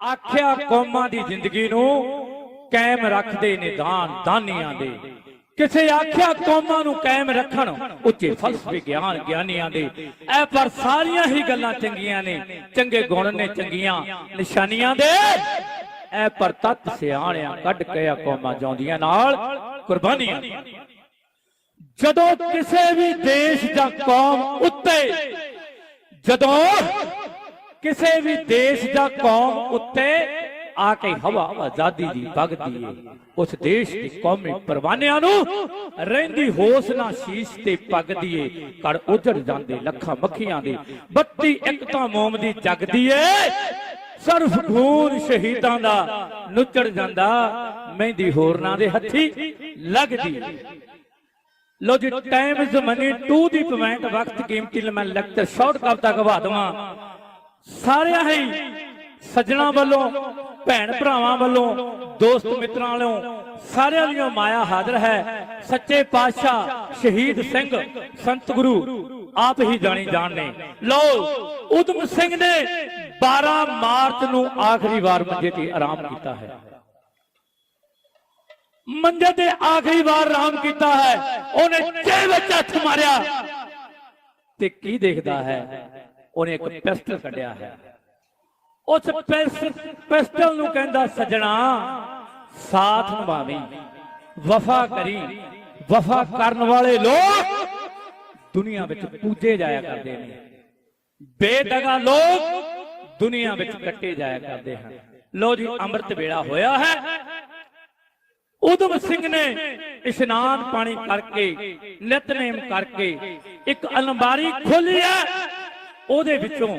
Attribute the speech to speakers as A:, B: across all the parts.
A: ਆਖਿਆ ਕੌਮਾਂ ਦੀ ਜ਼ਿੰਦਗੀ ਨੂੰ ਕਾਇਮ ਰੱਖਦੇ ਨੇ ਦਾਨ, ਦਾਨੀਆਂ ਦੇ। ਕਿਸੇ ਆਖਿਆ ਕੌਮਾਂ ਨੂੰ ਕਾਇਮ ਰੱਖਣ, ਉੱਚੇ ਫਲਸਫੇ ਗਿਆਨ, ਗਿਆਨੀਆਂ ਦੇ। ਐ ਪਰ ਸਾਰੀਆਂ ਹੀ ਗੱਲਾਂ ਚੰਗੀਆਂ ਨੇ, ਚੰਗੇ ਗੁਣ ਨੇ ਚੰਗੀਆਂ, ਨਿਸ਼ਾਨੀਆਂ ਦੇ। ਐ ਪਰ ਤਤ ਸਿਆਣਿਆਂ ਕੱਢ ਕੇ ਆ ਕੌਮਾਂ ਜਾਉਂਦੀਆਂ ਨਾਲ ਕੁਰਬਾਨੀਆਂ। ਜਦੋਂ ਕਿਸੇ ਵੀ ਦੇਸ਼ ਜਾਂ ਕੌਮ ਉੱਤੇ, ਜਦੋਂ ਕਿਸੇ ਵੀ ਦੇਸ਼ ਜਾਂ ਕੌਮ ਉੱਤੇ ਆ ਕੇ ਹਵਾ ਆਜ਼ਾਦੀ ਦੀ ਵਗਦੀ ਏ ਉਸ ਦੇਸ਼ ਦੀ ਕੌਮੀ ਪਰਵਾਨਿਆਂ ਨੂੰ ਰਹਿੰਦੀ ਹੋਸ ਨਾ ਸ਼ੀਸ਼ ਤੇ ਪੱਗਦੀ ਏ ਕੜ ਉਜੜ ਜਾਂਦੇ ਲੱਖਾਂ ਮੱਖੀਆਂ ਦੇ। ਬੱਤੀ ਇੱਕ ਮੋਮ ਦੀ ਜਗਦੀ ਏ ਸਰਫ ਖੂਨ ਸ਼ਹੀਦਾਂ ਦਾ ਨੁੱਚੜ ਜਾਂਦਾ। ਮਹਿੰਦੀ ਹੋਰਨਾਂ ਦੇ ਹੱਥੀ ਲੱਗਦੀ ਏ ਲੋ ਜੀ ਟਾਈਮ ਇਜ਼ ਮਨੀ ਦੀ ਪੋਇੰਟ ਵਕਤ ਕੀਮਤੀ ਮੈਂ ਲੈਕਚਰ ਸ਼ਾਰਟ ਕਵਤਾ ਗਵਾ ਦਵਾਂ। ਸਾਰਿਆਂ ਹੀ ਸੱਜਣਾ ਵੱਲੋਂ, ਭੈਣ ਭਰਾਵਾਂ ਵੱਲੋਂ, ਦੋਸਤ ਮਿੱਤਰਾਂ ਵੱਲੋਂ ਸਾਰਿਆਂ ਦੀ ਮਾਇਆ ਹਾਜ਼ਰ ਹੈ। ਸੱਚੇ ਪਾਤਸ਼ਾਹ ਸ਼ਹੀਦ ਸਿੰਘ ਸੰਤ ਗੁਰੂ ਆਪ ਹੀ ਜਾਣੀ ਜਾਣਨੇ ਲੋ ਉਦਮ ਸਿੰਘ ਨੇ 12 ਮਾਰਚ ਨੂੰ ਆਖਰੀ ਵਾਰ ਮੰਜੇ ਤੇ ਆਰਾਮ ਕੀਤਾ ਹੈ। ਮੰਜੇ ਤੇ ਆਖਰੀ ਵਾਰ ਆਰਾਮ ਕੀਤਾ ਹੈ। ਉਹਨੇ ਚੇ ਵਿੱਚ ਹੱਥ ਮਾਰਿਆ ਤੇ ਕੀ ਦੇਖਦਾ ਹੈ? ਉਹਨੇ ਇੱਕ ਪਿਸਟਲ ਕੱਢਿਆ ਹੈ। ਉਸ ਪਿਸਟਲ ਨੂੰ ਕਹਿੰਦਾ, ਸਜਣਾ, ਸਾਥ ਨਿਭਾਵੀਂ, ਵਫਾ ਕਰੀ, ਵਫਾ ਕਰਨ ਵਾਲੇ ਲੋਕ ਦੁਨੀਆ ਵਿੱਚ ਪੂਜੇ ਜਾਇਆ ਕਰਦੇ ਨੇ। ਬੇਦਗਾ ਲੋਕ ਦੁਨੀਆ ਵਿੱਚ ਕੱਟੇ ਜਾਇਆ ਕਰਦੇ ਹਨ। ਲੋ ਜੀ, ਅੰਮ੍ਰਿਤ ਵੇਲਾ ਹੋਇਆ ਹੈ। ਉਦਮ ਸਿੰਘ ਨੇ ਇਸ਼ਨਾਨ ਪਾਣੀ ਕਰਕੇ, ਨਿਤਨੇਮ ਕਰਕੇ ਇੱਕ ਅਲਮਾਰੀ ਖੋਲੀ ਹੈ। ਉਹਦੇ ਵਿੱਚੋਂ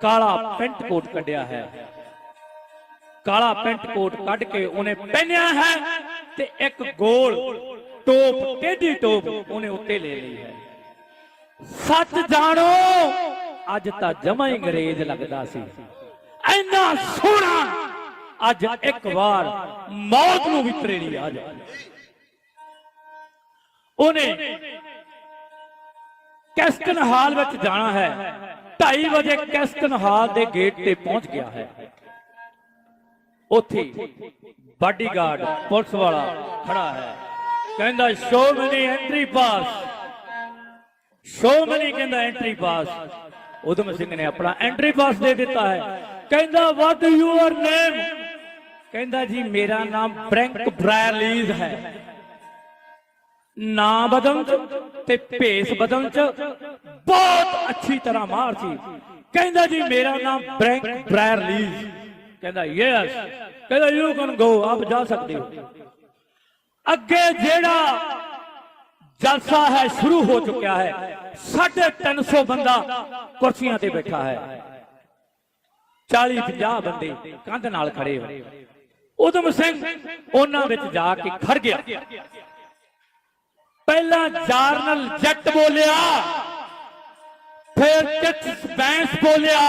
A: ਕਾਲਾ ਪੈਂਟ ਕੋਟ ਕੱਢਿਆ ਹੈ। ਕਾਲਾ ਪੈਂਟ ਕੋਟ ਕੱਢ ਕੇ ਉਹਨੇ ਪਹਿਨਿਆ ਹੈ ਤੇ ਇੱਕ ਗੋਲ ਟੋਪ, ਟੇਢੀ ਟੋਪ ਉਹਨੇ ਉੱਤੇ ਲੈ ਲਈ ਹੈ। ਸੱਚ ਜਾਣੋ, ਅੱਜ ਤਾਂ ਜਮਾ ਹੀ ਅੰਗਰੇਜ਼ ਲੱਗਦਾ ਸੀ। ਇੰਨਾ ਸੋਹਣਾ ਅੱਜ ਇੱਕ ਵਾਰ ਮੌਤ ਨੂੰ ਵੀ ਤਰੇੜੀ ਆ ਜਾ ਉਹਨੇ ਕੈਸਟਨ ਹਾਲ ਵਿੱਚ ਜਾਣਾ ਹੈ। 2:30 ਵਜੇ ਕੈਸਟਨ ਹਾਲ ਦੇ ਗੇਟ ਤੇ ਪਹੁੰਚ ਗਿਆ ਹੈ। ਉੱਥੇ ਬਾਡੀਗਾਰਡ ਪੁਲਿਸ ਵਾਲਾ ਖੜਾ ਹੈ। ਕਹਿੰਦਾ show money entry pass show money ਕਹਿੰਦਾ ਐਂਟਰੀ ਪਾਸ ਉਦਮ ਸਿੰਘ ਨੇ ਆਪਣਾ ਐਂਟਰੀ ਪਾਸ ਦੇ ਦਿੱਤਾ ਹੈ। ਕਹਿੰਦਾ ਵਾਟ ਯੂਅਰ ਨੇਮ ਕਹਿੰਦਾ, ਜੀ, ਮੇਰਾ ਨਾਮ ਬ੍ਰੈਂਕ ਬ੍ਰਾਇਲੀਜ਼ ਹੈ। ਨਾਂ ਬਦਲਣ ਚ ਤੇ ਭੇਸ ਬਦਲਣ ਚ। ਬਹੁਤ ਅੱਛੀ ਤਰ੍ਹਾਂ ਮਾਰ ਸੀ ਕਹਿੰਦਾ ਜੀ, ਮੇਰਾ ਨਾਮ ਬ੍ਰੈਂਕ ਬ੍ਰਾਇਲੀਜ਼ ਕਹਿੰਦਾ ਯੈਸ ਕਹਿੰਦਾ ਯੂ ਕੈਨ ਗੋ ਆਪ ਜਾ ਸਕਦੇ ਹੋ। ਅੱਗੇ ਜਿਹੜਾ ਜਲਸਾ ਹੈ, ਸ਼ੁਰੂ ਹੋ ਚੁੱਕਿਆ ਹੈ 350 ਬੰਦਾ ਕੁਰਸੀਆਂ ਤੇ ਬੈਠਾ ਹੈ। 40 50 ਬੰਦੇ ਕੰਧ ਨਾਲ ਖੜੇ ਹੋਏ। ਉਦਮ ਸਿੰਘ ਉਹਨਾਂ ਵਿੱਚ ਜਾ ਕੇ ਖੜ ਗਿਆ। ਪਹਿਲਾਂ ਜਰਨਲ ਜੱਟ ਬੋਲਿਆ, ਫਿਰ ਟਿਕਸ ਬੈਂਸ ਬੋਲਿਆ,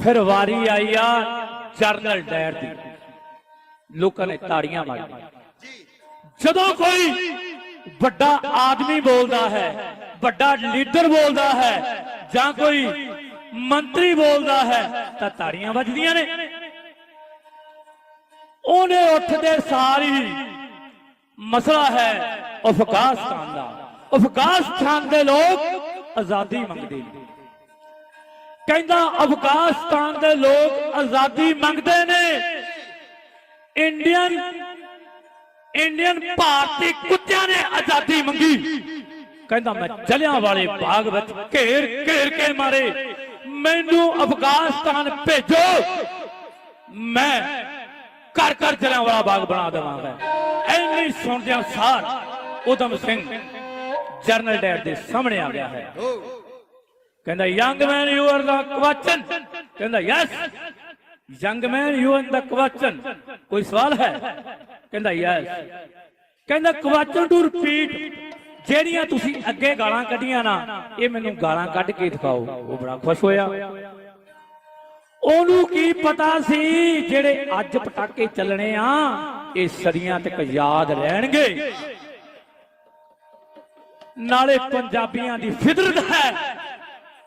A: ਫਿਰ ਵਾਰੀ ਆਈ ਆ ਜਰਨਲ ਡਾਇਰ ਦੀ। ਲੋਕਾਂ ਨੇ ਤਾੜੀਆਂ ਮਾਰੀਆਂ। ਜਦੋਂ ਕੋਈ ਵੱਡਾ ਆਦਮੀ ਬੋਲਦਾ ਹੈ, ਵੱਡਾ ਲੀਡਰ ਬੋਲਦਾ ਹੈ, ਜਾਂ ਕੋਈ ਮੰਤਰੀ ਬੋਲਦਾ ਹੈ, ਤਾਂ ਤਾੜੀਆਂ ਵੱਜਦੀਆਂ ਨੇ। ਉਹਨੇ ਉੱਠਦੇ ਸਾਰੀ ਮਸਲਾ ਹੈ ਅਫਗਾਨਿਸਤਾਨ ਦਾ। ਅਫਗਾਨਿਸਤਾਨ ਦੇ ਲੋਕ ਆਜ਼ਾਦੀ ਮੰਗਦੇ ਨੇ। ਕਹਿੰਦਾ ਅਫਗਾਨਿਸਤਾਨ ਦੇ ਲੋਕ ਆਜ਼ਾਦੀ ਮੰਗਦੇ ਨੇ। ਇੰਡੀਅਨ ਇੰਡੀਅਨ ਭਾਰਤੀ ਕੁੱਤਿਆਂ ਨੇ ਆਜ਼ਾਦੀ ਮੰਗੀ। ਕਹਿੰਦਾ ਮੈਂ ਜਲਿਆਂ ਵਾਲੇ ਬਾਗ ਵਿੱਚ ਘੇਰ ਘੇਰ ਕੇ ਮਾਰੇ। ਮੈਨੂੰ ਅਫਗਾਨਿਸਤਾਨ ਭੇਜੋ। ਮੈਂ ਘਰ ਘਰ ਜਲਿਆਂ ਵਾਲਾ ਬਾਗ ਬਣਾ ਦੇਵਾਂਗਾ। ਐਨੀ ਸੁਣਦਿਆਂ ਸਾਰ ਉਦਮ ਸਿੰਘ ਜਰਨਲ ਡੈਡ ਦੇ ਸਾਹਮਣੇ ਆ ਗਿਆ ਹੈ। ਕਹਿੰਦਾ young man you are the question ਕਹਿੰਦਾ yes young man you are the question ਕੋਈ ਸਵਾਲ ਹੈ? ਕਹਿੰਦਾ ਯੈਸ ਕਹਿੰਦਾ ਕਵਚਨ ਟੂ ਰਿਪੀਟ ਜਿਹੜੀਆਂ ਤੁਸੀਂ ਅੱਗੇ ਗਾਲਾਂ ਕੱਢੀਆਂ ਨਾ, ਇਹ ਮੈਨੂੰ ਗਾਲਾਂ ਕੱਢ ਕੇ ਦਿਖਾਓ। ਉਹ ਬੜਾ ਖੁਸ਼ ਹੋਇਆ। ਉਹਨੂੰ ਕੀ ਪਤਾ ਸੀ ਜਿਹੜੇ ਅੱਜ ਪਟਾਕੇ ਚੱਲਣੇ ਆ? ਇਹ ਸਦੀਆਂ ਤੱਕ ਯਾਦ ਰਹਿਣਗੇ। ਨਾਲੇ ਪੰਜਾਬੀਆਂ ਦੀ ਫਿਤਰਤ ਹੈ।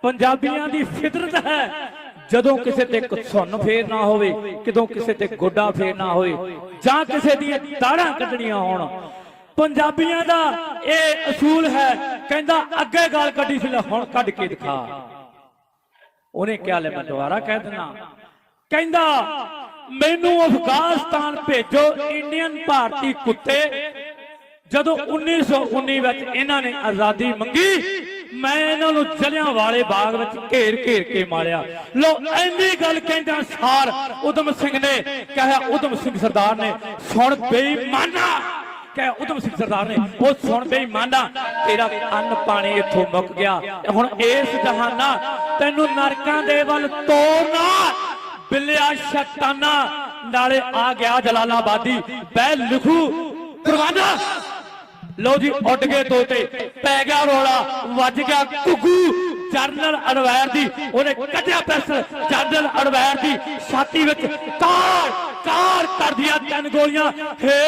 A: ਪੰਜਾਬੀਆਂ ਦੀ ਫਿਤਰਤ ਹੈ। ਜਦੋਂ ਕਿਸੇ ਤੇ ਸੁੰਨ ਫੇਰ ਨਾ ਹੋਵੇ, ਕਿਦੋਂ ਕਿਸੇ ਤੇ ਗੋਡਾ ਫੇਰ ਨਾ ਹੋਵੇ ਜਾਂ ਕਿਸੇ ਦੀਆਂ ਦਾੜਾਂ ਕੱਢਣੀਆਂ ਹੋਣ। ਪੰਜਾਬੀਆਂ ਦਾ ਇਹ ਅਸੂਲ ਹੈ, ਕਹਿੰਦਾ ਅੱਗੇ ਗਾਲ ਕੱਢੀ ਸੀ, ਲੈ ਹੁਣ ਕੱਢ ਕੇ ਦਿਖਾ। ਉਹਨੇ ਕਿਹਾ, ਲੈ ਮੈਂ ਦੁਬਾਰਾ ਕਹਿ ਦਿੰਦਾ। ਕਹਿੰਦਾ ਮੈਨੂੰ ਅਫਗਾਨਿਸਤਾਨ ਭੇਜੋ, ਇੰਡੀਅਨ ਭਾਰਤੀ ਕੁੱਤੇ। ਜਦੋਂ 1919 ਵਿੱਚ ਇਹਨਾਂ ਨੇ ਆਜ਼ਾਦੀ ਮੰਗੀ, ਮੈਂ ਇਹਨਾਂ ਨੂੰ ਜਲਿਆਂ ਵਾਲੇ ਬਾਗ ਵਿੱਚ ਘੇਰ ਘੇਰ ਕੇ ਮਾਰਿਆ। ਲੋ ਐਨੀ ਗੱਲ ਕਹਿੰਦਾ ਸਾਰ ਉਦਮ ਸਿੰਘ ਨੇ ਕਿਹਾ, ਉਦਮ ਸਿੰਘ ਸਰਦਾਰ ਨੇ, ਸੁਣ ਬੇਈਮਾਨਾ। ਕਹੇ, ਉਦਮ ਸਿੰਘ ਸਰਦਾਰ ਨੇ, ਉਹ ਸੁਣ ਬੇਈਮਾਨਾ, ਤੇਰਾ ਅੰਨ ਪਾਣੀ ਇੱਥੋਂ ਮੁੱਕ ਗਿਆ। ਹੁਣ ਇਸ ਜਹਾਨਾ ਤੈਨੂੰ ਨਰਕਾਂ ਦੇ ਵੱਲ ਤੋਰਨਾ ਬਿੱਲਿਆ ਸ਼ੈਤਾਨਾ, ਨਾਲੇ ਆ ਗਿਆ ਜਲਾਲਾਬਾਦੀ। ਬੈ ਲਿਖੂ ਕੁਰਬਾਨਾ। ਲੋ ਜੀ, ਉੱਡ ਗਏ ਤੋਤੇ ਪੈ ਗਿਆ ਰੋਲਾ, ਵੱਜ ਗਿਆ ਘੁੱਗੂ। ਜਰਨਲ ਅਡਵੈਰ ਦੀ, ਉਹਨੇ ਕੱਢਿਆ ਪਿਸਤਲ ਜਰਨਲ ਅਡਵੈਰ ਦੀ ਛਾਤੀ ਵਿੱਚ ਕਾਰ ਕਾਰ ਕਰਦੀਆਂ ਤਿੰਨ ਗੋਲੀਆਂ। ਹੇ!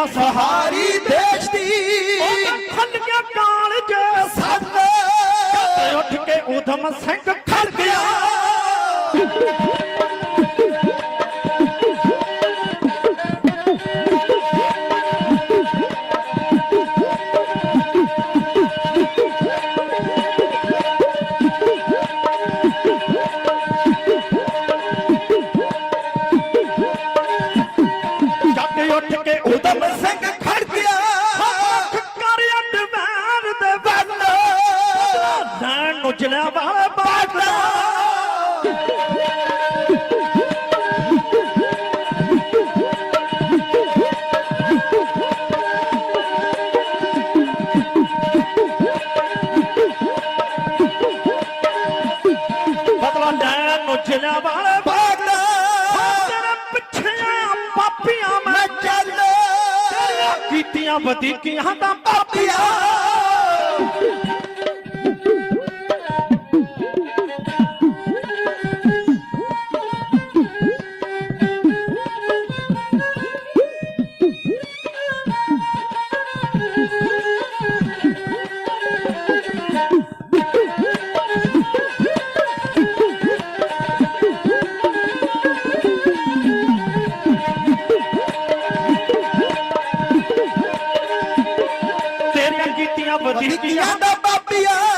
B: ਨਾ ਸਹਾਰੀ
C: ਹਾਰੀ ਦੇਸ਼ ਦੀ।
B: ਖੱਲ ਗਿਆ ਕਾਲਜ
C: ਸੱਤ
B: ਉੱਠ ਕੇ ਉਧਮ ਸਿੰਘ ਖੜ ਗਿਆ ਮੈਂ
C: ਚੱਲ।
B: ਤੇਰੀਆਂ ਕੀਤੀਆਂ ਵਧੀਕੀਆਂ ਤਾਂ ਪਾਪੀਆਂ। ਕੀਤੀਆਂ ਵਧੀਕੀਆਂ
C: ਦਾ ਬਾਪੀਆ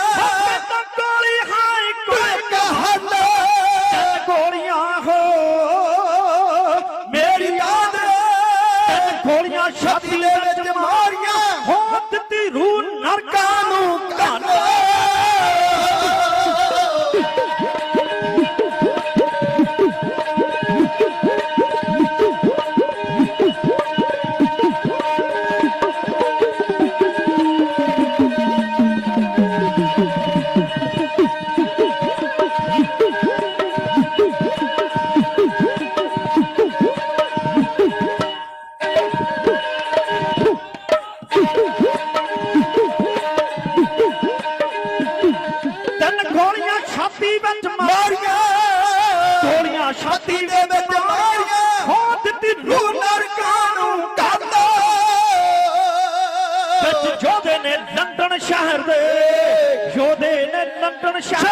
B: ਨੇ